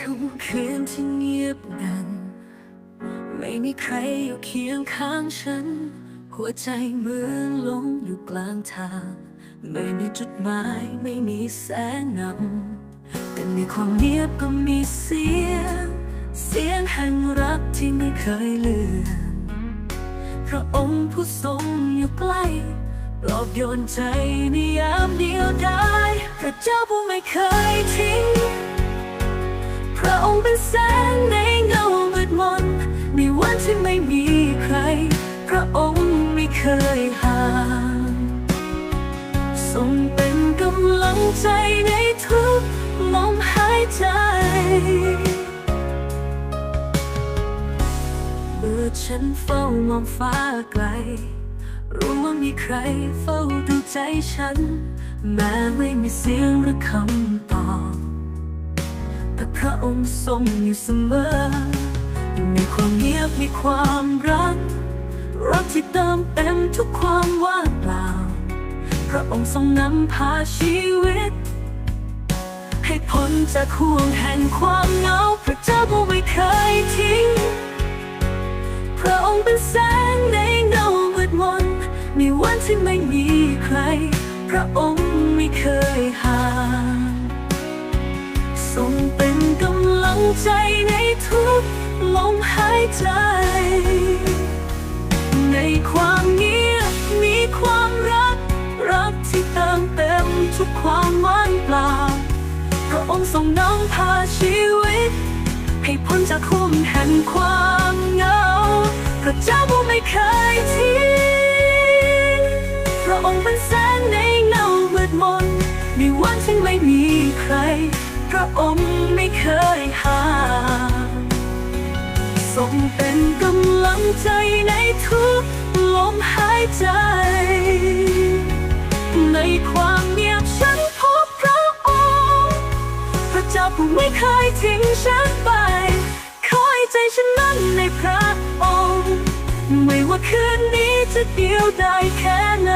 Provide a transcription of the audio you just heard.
ค่ำคืนที่เงียบงัน ไม่มีใครอยู่เคียงข้างฉัน หัวใจเหมือนลงอยู่กลางทาง ไม่มีจุดหมายไม่มีแสงนำแต่ในความเงียบก็มีเสียง เสียงแห่งรักที่ไม่เคยเลือนพระองค์ผู้ทรงอยู่ใกล้ปลอบโยนใจในยามเดียวดายพระเจ้าผู้ไม่เคยทิ้ง เป็นแสงในเงามืดมนในวันที่ไม่มีใคร พระองค์ไม่เคยห่างทรงเป็นกำลังใจในทุกลมหายใจเมื่อฉันเฝ้ามองฟ้าไกล รู้ว่ามีใครเฝ้าดูใจฉัน แม้ไม่มีเสียงหรือคำตอบ องค์ทรงอยู่เสมอในความเงียบมีความรัก รักที่เติมเต็มทุกความว่างเปล่า พระองค์ทรงนำพาชีวิต ให้พ้นจากห่วงแห่งความเหงา พระเจ้าผู้ไม่เคยทิ้ง พระองค์เป็นแสงในเงามืดมนในวันที่ไม่มีใคร พระองค์ไม่เคยห่าง ใจในทุกลมหายใจ ในความเงียบมีความรัก รักที่เติมเต็มทุกความว่างเปล่าพระองค์ทรงนำพาชีวิต ให้พ้นจากห่วงแห่งความเหงา พระเจ้าผู้ไม่เคยทิ้งพระองค์เป็นแสงในเงามืดมนในวันที่ไม่มีใคร พระองค์ไม่เคยห่างทรงเป็นกำลังใจในทุกลมหายใจ ในความเงียบฉันพบพระองค์พระเจ้าผู้ไม่เคยทิ้งฉันไป คอยใจฉันมั่นในพระองค์ ไม่ว่าคืนนี้จะเดียวได้แค่ไหน